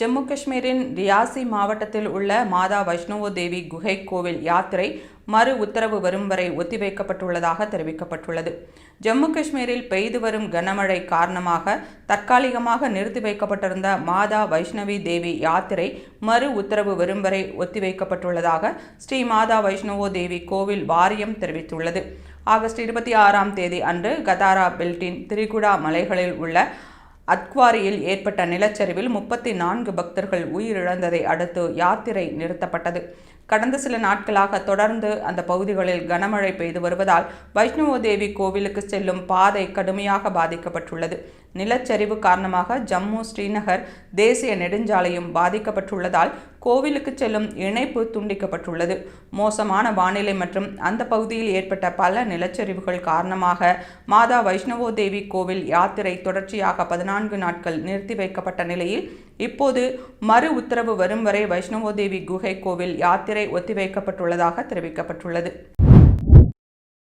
ஜம்மு காஷ்மீரின் ரியாசி மாவட்டத்தில் உள்ள மாதா வைஷ்ணவோ தேவி குகை கோவில் யாத்திரை மறு உத்தரவு வரும் வரை ஒத்திவைக்கப்பட்டுள்ளதாக தெரிவிக்கப்பட்டுள்ளது. ஜம்மு காஷ்மீரில் பெய்து வரும் கனமழை காரணமாக தற்காலிகமாக நிறுத்தி வைக்கப்பட்டிருந்த மாதா வைஷ்ணவி தேவி யாத்திரை மறு உத்தரவு வரும் வரை ஒத்திவைக்கப்பட்டுள்ளதாக ஸ்ரீ மாதா வைஷ்ணவோ தேவி கோவில் வாரியம் தெரிவித்துள்ளது. ஆகஸ்ட் இருபத்தி ஆறாம் தேதி அன்று கதாரா பெல்டின் திரிகுடா மலைகளில் உள்ள அத்வாரியில் ஏற்பட்ட நிலச்சரிவில் முப்பத்தி நான்கு பக்தர்கள் உயிரிழந்ததை அடுத்து யாத்திரை நிறுத்தப்பட்டது. கடந்த சில நாட்களாக தொடர்ந்து அந்த பகுதிகளில் கனமழை பெய்து வருவதால் வைஷ்ணவோ தேவி கோவிலுக்கு செல்லும் பாதை கடுமையாக பாதிக்கப்பட்டுள்ளது. நிலச்சரிவு காரணமாக ஜம்மு ஸ்ரீநகர் தேசிய நெடுஞ்சாலையும் பாதிக்கப்பட்டுள்ளதால் கோவிலுக்கு செல்லும் இணைப்பு துண்டிக்கப்பட்டுள்ளது. மோசமான வானிலை மற்றும் அந்த பகுதியில் ஏற்பட்ட பல நிலச்சரிவுகள் காரணமாக மாதா வைஷ்ணவோ தேவி கோவில் யாத்திரை தொடர்ச்சியாக பதினான்கு நாட்கள் நிறுத்தி வைக்கப்பட்ட நிலையில் இப்போது மறு உத்தரவு வரும் வரை வைஷ்ணவோதேவி குகை கோவில் யாத்திரை ஒத்திவைக்கப்பட்டுள்ளதாக தெரிவிக்கப்பட்டுள்ளது.